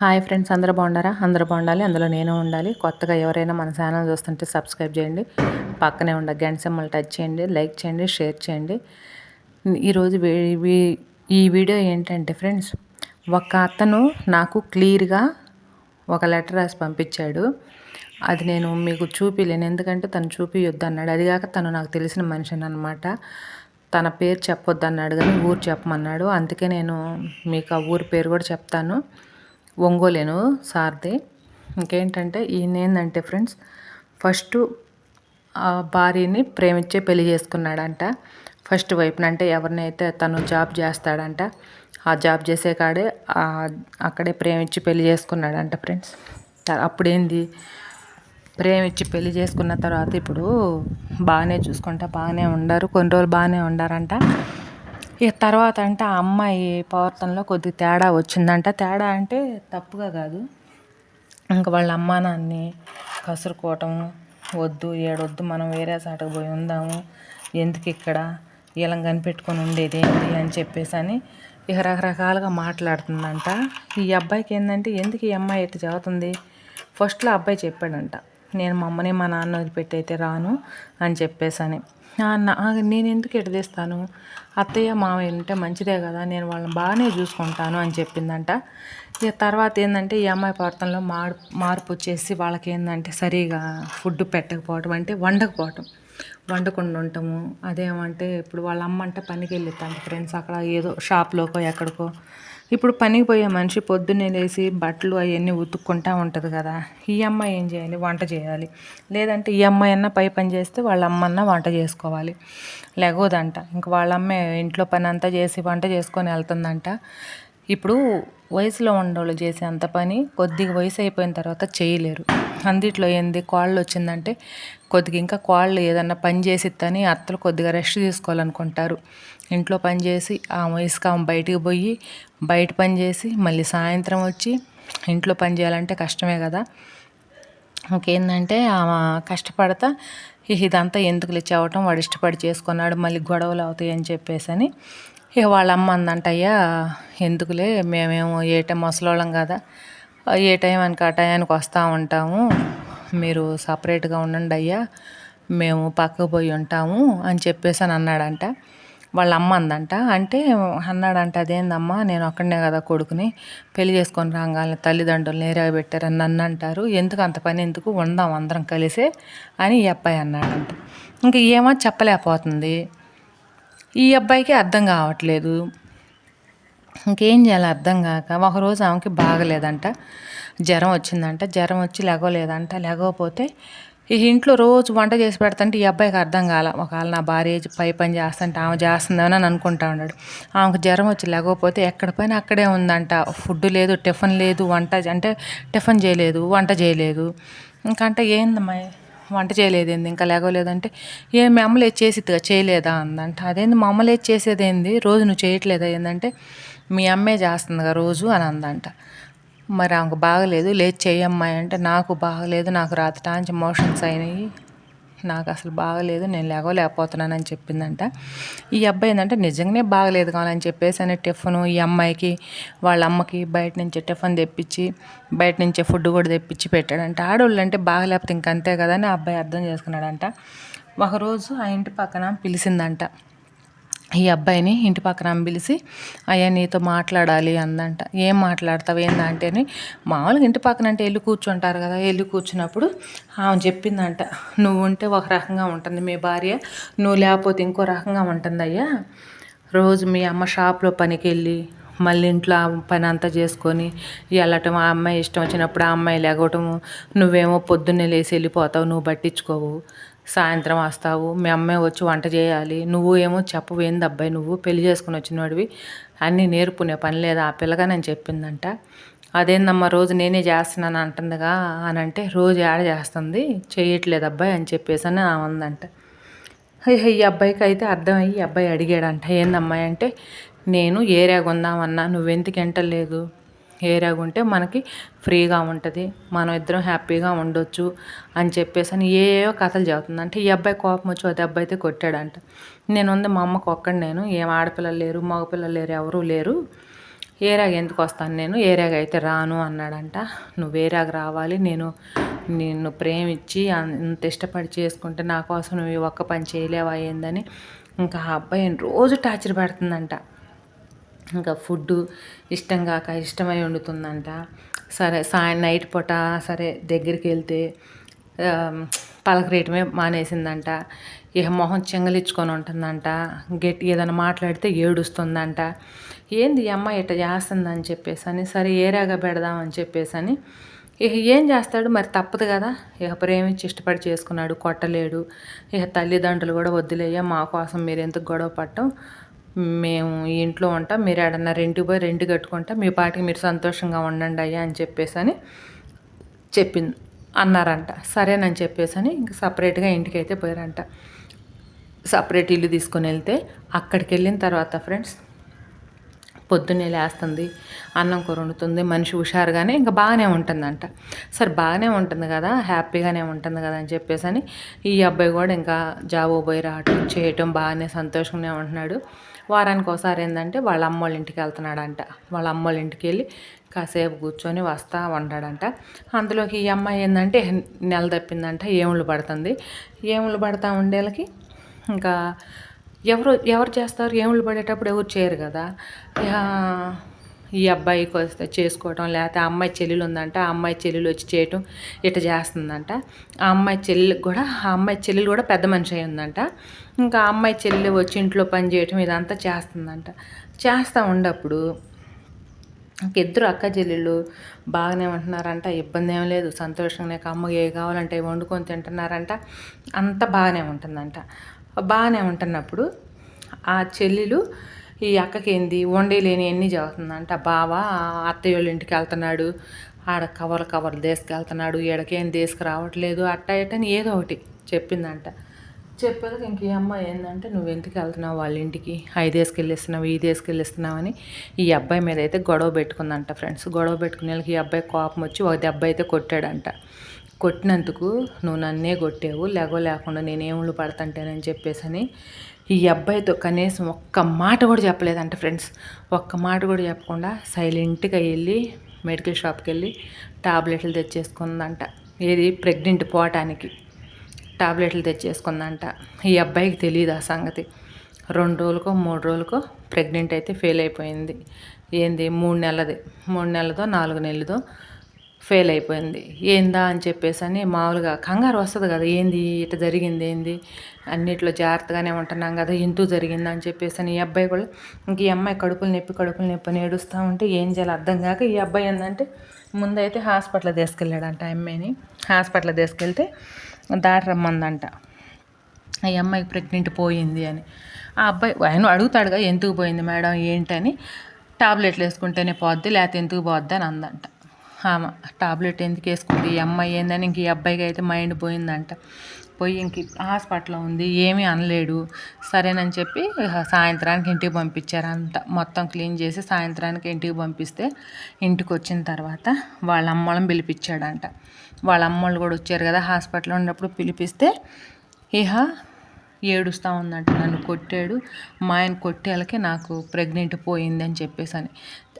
Hi friends అందరూ బాగుండారా అందరూ బాగుండాలి అందులో నేను ఉండాలి. కొత్తగా ఎవరైనా మన ఛానల్ చూస్తుంటే సబ్స్క్రైబ్ చేయండి. పక్కనే ఉండ గంట సింబల్ టచ్ చేయండి లైక్ చేయండి షేర్ చేయండి. ఈరోజు ఈ వీడియో ఏంటంటే ఫ్రెండ్స్ ఒక అతను నాకు క్లియర్గా ఒక లెటర్ రాసి పంపించాడు. అది నేను మీకు చూపిలేను ఎందుకంటే తను చూపియొద్దు అన్నాడు. అది కాక తను నాకు తెలిసిన మనిషి అనమాట తన పేరు చెప్పొద్దు అన్నాడు కానీ ఊరు చెప్పమన్నాడు. అందుకే నేను మీకు ఆ ఊరి పేరు కూడా చెప్తాను. ఒంగోలేను సార్ది. ఇంకేంటంటే ఈయన ఏంటంటే ఫ్రెండ్స్ ఫస్ట్ భార్యని ప్రేమించే పెళ్ళి చేసుకున్నాడంట. ఫస్ట్ వైపున అంటే ఎవరినైతే తను జాబ్ చేస్తాడంట ఆ జాబ్ చేసే కాడే అక్కడే ప్రేమించి పెళ్ళి చేసుకున్నాడంట ఫ్రెండ్స్. అప్పుడేంది? ప్రేమించి పెళ్ళి చేసుకున్న తర్వాత ఇప్పుడు బాగానే చూసుకుంటా బాగానే ఉండారు కొన్ని రోజులు బాగానే ఉండారంట. ఇక తర్వాత అంటే ఆ అమ్మాయి ప్రవర్తనలో కొద్దిగా తేడా వచ్చిందంట. తేడా అంటే తప్పుగా కాదు. ఇంకా వాళ్ళ అమ్మా నాన్ని కసురుకోవటం వద్దు ఏడొద్దు మనం వేరే చాటకు పోయి ఉందాము. ఎందుకు ఇక్కడ? ఇలా కనిపెట్టుకొని ఉండేది ఏంటి అని చెప్పేసి అని ఇక రకరకాలుగా మాట్లాడుతుందంట. ఈ అబ్బాయికి ఏంటంటే ఎందుకు ఈ అమ్మాయి ఎట్టు చదువుతుంది? ఫస్ట్లో అబ్బాయి చెప్పాడంట నేను మా అమ్మని మా నాన్న వదిలిపెట్టి అయితే రాను అని చెప్పేసి అని. నేను ఎందుకు ఎడదీస్తాను? అత్తయ్య మామయ్య ఉంటే మంచిదే కదా నేను వాళ్ళని బాగానే చూసుకుంటాను అని చెప్పిందంట. ఇక తర్వాత ఏంటంటే ఈ అమ్మాయి ప్రవర్తనలో మార్ మార్పు వచ్చేసి వాళ్ళకి ఏంటంటే సరిగా ఫుడ్ పెట్టకపోవటం అంటే వండకపోవటం. వండకుండా ఉండటము అదేమంటే ఇప్పుడు వాళ్ళ అమ్మ అంటే పనికి వెళ్ళిద్దాం ఫ్రెండ్స్ అక్కడ ఏదో షాప్లోకో ఎక్కడికో. ఇప్పుడు పనికి పోయే మనిషి పొద్దున్నే లేచి బట్టలు అవన్నీ ఉతుక్కుంటా ఉంటుంది కదా. ఈ అమ్మాయి ఏం చేయాలి? వంట చేయాలి. లేదంటే ఈ అమ్మాయి అన్న పై పని చేస్తే వాళ్ళ అమ్మన్న వంట చేసుకోవాలి. లేగోదంట. ఇంక వాళ్ళ అమ్మే ఇంట్లో పని అంతా చేసి వంట చేసుకొని వెళ్తుందంట. ఇప్పుడు వయసులో ఉండవాళ్ళు చేసే అంత పని కొద్దిగా వయసు అయిపోయిన తర్వాత చేయలేరు. అందిట్లో ఏంది? కోళ్ళు వచ్చిందంటే కొద్దిగా ఇంకా కోళ్ళు ఏదన్నా పని చేసిద్దని అత్తలు కొద్దిగా రెస్ట్ తీసుకోవాలనుకుంటారు. ఇంట్లో పని చేసి ఆ వయసుకి ఆమె బయటికి పోయి బయట పని చేసి మళ్ళీ సాయంత్రం వచ్చి ఇంట్లో పని చేయాలంటే కష్టమే కదా. ఇంకేందంటే ఆమె కష్టపడతా ఇదంతా ఎందుకు లేచేవటం వాడు ఇష్టపడి చేసుకున్నాడు మళ్ళీ గొడవలు అవుతాయి అని చెప్పేసి అని ఇక వాళ్ళ అమ్మ అందంట అయ్యా ఎందుకులే మేమేమో ఏ టైం ముసలోళ్ళం కదా ఏ టైం అనుక ఆ టైంకి వస్తూ ఉంటాము మీరు సపరేట్గా ఉండండి అయ్యా మేము పక్కకు పోయి ఉంటాము అని చెప్పేసి అని అన్నాడంట. వాళ్ళ అమ్మ అందంట అంటే అన్నాడంట అదేందమ్మా నేను ఒక్కడనే కదా కొడుకుని పెళ్ళి చేసుకొని రాగానే తల్లిదండ్రులు నేరుగా పెట్టారని నన్ను అంటారు ఎందుకు అంత పని? ఎందుకు? ఉందాం అందరం కలిసే అని ఈ అబ్బాయి అన్నాడంట. ఇంక ఏమో చెప్పలేకపోతుంది. ఈ అబ్బాయికి అర్థం కావట్లేదు. ఇంకేం చేయాలి అర్థం కాక ఒకరోజు ఆమెకి బాగలేదంట. జ్వరం వచ్చిందంట. జ్వరం వచ్చి లేగలేదంట. లేకపోతే ఈ ఇంట్లో రోజు వంట చేసి పెడతంటే ఈ అబ్బాయికి అర్థం కాల. ఒకవేళ నా భార్య పై పని చేస్తుంటే ఆమె చేస్తుందని అని అనుకుంటా ఉన్నాడు. ఆమెకు జ్వరం వచ్చి లేకపోతే ఎక్కడ పైన అక్కడే ఉందంట. ఫుడ్ లేదు టిఫిన్ లేదు వంట అంటే టిఫిన్ చేయలేదు వంట చేయలేదు. ఇంకంటే ఏందమ్మా? వంట చేయలేదు ఏంది? ఇంకా లేగలేదంటే ఏ మీ అమ్మలు చేసిద్దిగా చేయలేదా అందంట. అదేంది? మా అమ్మలు చేసేది ఏంది? రోజు నువ్వు చేయట్లేదా ఏంటంటే మీ అమ్మే చేస్తుందిగా రోజు అని అందంట. మరి ఆమెకు బాగలేదు లేదు చెయ్యమ్మాయి అంటే నాకు బాగలేదు నాకు రాత్రి మోషన్స్ అయినాయి నాకు అసలు బాగలేదు నేను లేకపోతున్నానని చెప్పిందంట. ఈ అబ్బాయి ఏంటంటే నిజంగానే బాగలేదు కావాలని చెప్పేసి అని టిఫిన్ ఈ అమ్మాయికి వాళ్ళ అమ్మకి బయట నుంచి టిఫిన్ తెప్పించి బయట నుంచే ఫుడ్ కూడా తెప్పించి పెట్టాడంట. ఆడవాళ్ళు అంటే బాగలేకపోతే ఇంకంతే కదా అని అబ్బాయి అర్థం చేసుకున్నాడంట. ఒకరోజు ఆ ఇంటి పక్కన పిలిచిందంట. ఈ అబ్బాయిని ఇంటి పక్కన పిలిచి అయ్యా నీతో మాట్లాడాలి అందంట. ఏం మాట్లాడతావు? ఏందంటేని మామూలుగా ఇంటి పక్కన అంటే వెళ్ళి కూర్చుంటారు కదా వెళ్ళి కూర్చున్నప్పుడు ఆమె చెప్పిందంట నువ్వు ఉంటే ఒక రకంగా ఉంటుంది మీ భార్య నువ్వు లేకపోతే ఇంకో రకంగా ఉంటుంది అయ్యా రోజు మీ అమ్మ షాప్లో పనికి వెళ్ళి మళ్ళీ ఇంట్లో పని అంతా చేసుకొని వెళ్ళటం ఆ అమ్మాయి ఇష్టం వచ్చినప్పుడు ఆ అమ్మాయి లేగటము నువ్వేమో పొద్దున్నే లేచి వెళ్ళిపోతావు నువ్వు పట్టించుకోవు. సాయంత్రం వస్తావు మీ అమ్మాయి వచ్చి వంట చేయాలి నువ్వు ఏమో చెప్పవేంది అబ్బాయి నువ్వు పెళ్ళి చేసుకుని వచ్చినవాడివి అన్నీ నేర్పునే పని లేదా ఆ పిల్లగా నేను చెప్పిందంట. అదేందమ్మా రోజు నేనే చేస్తున్నాను అంటుందిగా అని అంటే రోజు యాడ చేస్తుంది చేయట్లేదు అబ్బాయి అని చెప్పేసి అని ఉందంట. ఈ అబ్బాయికి అయితే అర్థమయ్యి ఈ అబ్బాయి అడిగాడంట ఏందమ్మాయి అంటే నేను ఏరియా కొందామన్నా నువ్వెందుకు ఎంటలేదు? ఏరియాగా ఉంటే మనకి ఫ్రీగా ఉంటుంది. మనం ఇద్దరం హ్యాపీగా ఉండొచ్చు అని చెప్పేసి అని ఏవో కథలు చెబుతుంది అంటే ఈ అబ్బాయి కోపం వచ్చి అది అబ్బాయి అయితే కొట్టాడంట. నేను ఉంది మా అమ్మకు ఒక్కడి నేను. ఏం ఆడపిల్లలు లేరు మగపిల్లలు లేరు ఎవరూ లేరు. ఏరాగా ఎందుకు వస్తాను నేను? ఏరాగా అయితే రాను అన్నాడంట. నువ్వు ఏరాగా రావాలి. నేను నిన్ను ప్రేమించి అంత ఇష్టపడి చేసుకుంటే నా కోసం నువ్వు ఒక్క పని చేయలేవా ఏందని. ఇంకా ఆ అబ్బాయిని రోజు టార్చర్ పెడుతుందంట. ఇంకా ఫుడ్ ఇష్టం కాక ఇష్టమై వండుతుందంట. సరే సాయం నైట్ పూట సరే దగ్గరికి వెళ్తే పలకరేయటమే మానేసిందంట. ఇక మొహం చెంగలిచ్చుకొని ఉంటుందంట. గట్టి ఏదైనా మాట్లాడితే ఏడుస్తుందంట. ఏంది ఈ అమ్మాయి ఇట్లా చేస్తుందని చెప్పేసి అని సరే ఏరాగా పెడదామని చెప్పేసి అని ఇక ఏం చేస్తాడు మరి తప్పదు కదా. ఇక ప్రేమించి ఇష్టపడి చేసుకున్నాడు కొట్టలేడు. ఇక తల్లిదండ్రులు కూడా వద్దులేయ్యా మా కోసం మీరు ఎందుకు గొడవ పట్టం? మేము ఇంట్లో ఉంటాం మీరు ఏడన్నా రెంట్కి పోయి రెంట్ కట్టుకుంటా మీ పాటికి మీరు సంతోషంగా ఉండండి అయ్యా అని చెప్పేసి అని చెప్పింది అన్నారంట. సరేనని చెప్పేసి అని ఇంక సపరేట్గా ఇంటికి అయితే పోయారంట. సపరేట్ ఇల్లు తీసుకొని వెళ్తే అక్కడికి వెళ్ళిన తర్వాత ఫ్రెండ్స్ పొద్దున్నే లేస్తుంది అన్నం కూర వండుతుంది మనిషి హుషారుగానే ఇంకా బాగానే ఉంటుందంట. సరే బాగానే ఉంటుంది కదా హ్యాపీగానే ఉంటుంది కదా అని చెప్పేసి అని ఈ అబ్బాయి కూడా ఇంకా జాబ్ పోయి రావటం చేయటం బాగానే సంతోషంగానే ఉంటున్నాడు. వారానికి ఒకసారి ఏంటంటే వాళ్ళ అమ్మోళ్ళ ఇంటికి వెళ్తున్నాడంట. వాళ్ళ అమ్మోళ్ళ ఇంటికి వెళ్ళి కాసేపు కూర్చొని వస్తా ఉంటాడంట అందులోకి ఈ అమ్మాయి ఏంటంటే నెల తప్పిందంట ఏముళ్ళు పడుతుంది. ఏముళ్ళు పడతా ఉండేళ్ళకి ఇంకా ఎవరు ఎవరు చేస్తారు? ఏములు పడేటప్పుడు ఎవరు చేయరు కదా. ఈ అబ్బాయికి వస్తే చేసుకోవటం లేకపోతే ఆ అమ్మాయి చెల్లెలు ఉందంట ఆ అమ్మాయి చెల్లెలు వచ్చి చేయటం ఇట చేస్తుందంట. ఆ అమ్మాయి చెల్లెలు కూడా ఆ అమ్మాయి చెల్లెలు కూడా పెద్ద మనిషి అయి ఉందంట ఇంకా ఆ అమ్మాయి చెల్లెలు వచ్చి ఇంట్లో పని చేయటం ఇదంతా చేస్తుందంట. చేస్తూ ఉండప్పుడు ఇద్దరు అక్క చెల్లెళ్ళు బాగానే ఉంటున్నారంట ఇబ్బంది ఏం లేదు సంతోషంగా అమ్మకి ఏ కావాలంటే వండుకొని తింటున్నారంట అంత బాగానే ఉంటుందంట. బాగానే ఉంటున్నప్పుడు ఆ చెల్లెలు ఈ అక్కకి ఏంది వండేలేని ఎన్ని చదువుతుందంట బావ? అత్తయ్య వాళ్ళ ఇంటికి వెళ్తున్నాడు ఆడ కవర్లు కవర్లు తీసుకెళ్తున్నాడు ఈడకేం తీసుకురావట్లేదు అట్ట ఇట్టని ఏదో ఒకటి చెప్పిందంట. చెప్పేది ఇంక ఈ అమ్మాయి ఏంటంటే నువ్వు ఎందుకు వెళ్తున్నావు వాళ్ళ ఇంటికి? ఐదు తీసుకెళ్ళిస్తున్నావు ఈ తీసుకెళ్ళిస్తున్నావు అని ఈ అబ్బాయి మీద అయితే గొడవ పెట్టుకుందంట ఫ్రెండ్స్. గొడవ పెట్టుకునే వాళ్ళకి ఈ అబ్బాయి కోపం వచ్చి ఒక దెబ్బ అయితే కొట్టాడంట. కొట్టినందుకు నువ్వు నన్నే కొట్టావు లేగో లేకుండా నేనేములు పడతంటేనని చెప్పేసి ఈ అబ్బాయితో కనీసం ఒక్క మాట కూడా చెప్పలేదంట ఫ్రెండ్స్. ఒక్క మాట కూడా చెప్పకుండా సైలెంట్గా వెళ్ళి మెడికల్ షాప్కి వెళ్ళి టాబ్లెట్లు తెచ్చేసుకుందంట. ఏది? ప్రెగ్నెంట్ పోవటానికి టాబ్లెట్లు తెచ్చేసుకుందంట. ఈ అబ్బాయికి తెలియదు ఆ సంగతి. రెండు రోజులకో మూడు రోజులకో ప్రెగ్నెంట్ అయితే ఫెయిల్ అయిపోయింది. ఏంది? మూడు నెలది మూడు నెలలదో నాలుగు నెలలదో ఫెయిల్ అయిపోయింది. ఏందా అని చెప్పేసి అని మామూలుగా కంగారు వస్తుంది కదా ఏంది ఇట్లా జరిగింది ఏంది? అన్నిట్లో జాగ్రత్తగానే ఉంటున్నాం కదా ఎందుకు జరిగింది అని చెప్పేసి అని ఈ అబ్బాయి కూడా ఇంక ఈ అమ్మాయి కడుపులు నొప్పి కడుపులు నొప్పి అని ఏడుస్తూ ఉంటే ఏం చేయాలి? అర్థం కాక ఈ అబ్బాయి ఏంటంటే ముందైతే హాస్పిటల్ తీసుకెళ్ళాడంట ఆ అమ్మాయిని. హాస్పిటల్ తీసుకెళ్తే దాటి రమ్మందంట. ఈ అమ్మాయికి ప్రెగ్నెంట్ పోయింది అని. ఆ అబ్బాయి ఆయన అడుగుతాడుగా ఎందుకు పోయింది మేడం? ఏంటని? టాబ్లెట్లు వేసుకుంటేనే పోద్ది లేకపోతే ఎందుకు పోద్ది? అని అందంట. టాబ్లెట్ ఎందుకు వేసుకుంది? ఈ అమ్మాయి ఏందని ఇంక ఈ అబ్బాయికి అయితే మైండ్ పోయిందంట. పోయి ఇంక హాస్పిటల్లో ఉంది ఏమీ అనలేడు. సరేనని చెప్పి సాయంత్రానికి ఇంటికి పంపించారు అంత మొత్తం క్లీన్ చేసి సాయంత్రానికి ఇంటికి పంపిస్తే ఇంటికి వచ్చిన తర్వాత వాళ్ళ అమ్మలను పిలిపించాడంట. వాళ్ళ అమ్మోళ్ళు కూడా వచ్చారు కదా హాస్పిటల్లో ఉన్నప్పుడు పిలిపిస్తే ఇహ ఏడుస్తూ ఉందంట నన్ను కొట్టాడు. మా ఆయన కొట్టేళ్ళకి నాకు ప్రెగ్నెంట్ పోయింది అని చెప్పేసి అని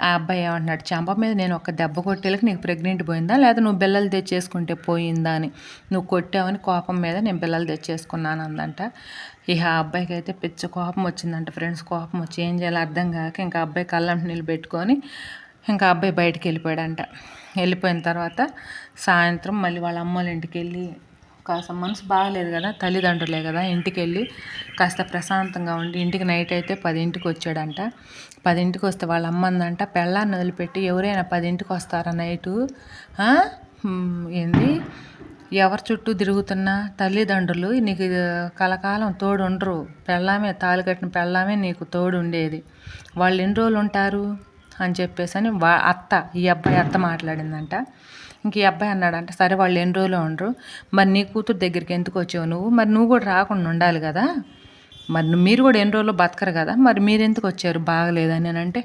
ఆ అబ్బాయి ఏమంటున్నాడు చంప మీద నేను ఒక దెబ్బ కొట్టేళ్ళకి నీకు ప్రెగ్నెంట్ పోయిందా? లేదా నువ్వు బిల్లలు తెచ్చేసుకుంటే పోయిందా అని. నువ్వు కొట్టావని కోపం మీద నేను బిల్లలు తెచ్చేసుకున్నాను అందంట ఇక ఆ అబ్బాయికి అయితే పిచ్చ కోపం వచ్చిందంట ఫ్రెండ్స్ కోపం వచ్చి ఏం చేయాలో అర్థం కాక ఇంకా అబ్బాయి కళ్ళంటి నీళ్ళు పెట్టుకొని ఇంకా అబ్బాయి బయటికి వెళ్ళిపోయాడంట. వెళ్ళిపోయిన తర్వాత సాయంత్రం మళ్ళీ వాళ్ళ అమ్మోళ్ళ ఇంటికి వెళ్ళి కాస్త మనసు బాగలేదు కదా తల్లిదండ్రులే కదా ఇంటికి వెళ్ళి కాస్త ప్రశాంతంగా ఉండి ఇంటికి నైట్ అయితే పదింటికి వచ్చాడంట. పదింటికి వస్తే వాళ్ళ అమ్మ అందంట పెళ్ళాన్ని వదిలిపెట్టి ఎవరైనా పదింటికి వస్తారా నైటు? ఏంది? ఎవరి చుట్టూ తిరుగుతున్న? తల్లిదండ్రులు నీకు కలకాలం తోడు ఉండరు పెళ్ళామే తాళి కట్టిన పెళ్ళామే నీకు తోడు ఉండేది వాళ్ళు ఎన్ని రోజులు ఉంటారు? అని చెప్పేసి అని వా అత్త ఈ అబ్బాయి అత్త మాట్లాడిందంట. ఇంక ఈ అబ్బాయి అన్నాడంట సరే వాళ్ళు ఎన్ని రోజులు ఉండరు. మరి నీ కూతురు దగ్గరికి ఎందుకు వచ్చావు నువ్వు? మరి నువ్వు కూడా రాకుండా ఉండాలి కదా. మరి మీరు కూడా ఎన్ని రోజులు బతకరు కదా. మరి మీరు ఎందుకు వచ్చారు? బాగలేదని. అంటే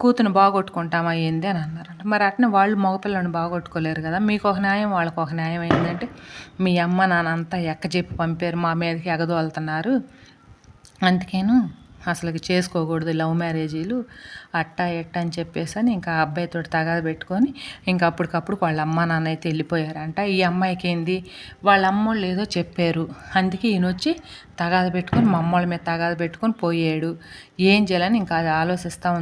కూతురు బాగొట్టుకుంటామా ఏంది? అని అన్నారంట. మరి అట్నే వాళ్ళు మగపిల్లని బాగొట్టుకోలేరు కదా. మీకు ఒక న్యాయం వాళ్ళకు ఒక న్యాయం ఏంటంటే మీ అమ్మ నాన్న అంతా ఎక్క చెప్పి పంపారు మా మీదకి ఎగదోలుతున్నారు. అందుకేను అసలు చేసుకోకూడదు లవ్ మ్యారేజీలు అట్టా ఎట్ట అని చెప్పేసి అని ఇంకా ఆ అబ్బాయితో తగాద పెట్టుకొని ఇంకా అప్పటికప్పుడు వాళ్ళ అమ్మ నాన్న అయితే వెళ్ళిపోయారంట. ఈ అమ్మాయికి ఏంది? వాళ్ళ అమ్మోళ్ళు ఏదో చెప్పారు. అందుకే ఈయన వచ్చి తగాద పెట్టుకొని మా అమ్మోళ్ళ మీద తగాద పెట్టుకొని పోయాడు. ఏం చేయాలని ఇంకా అది ఆలోచిస్తూ ఉంది.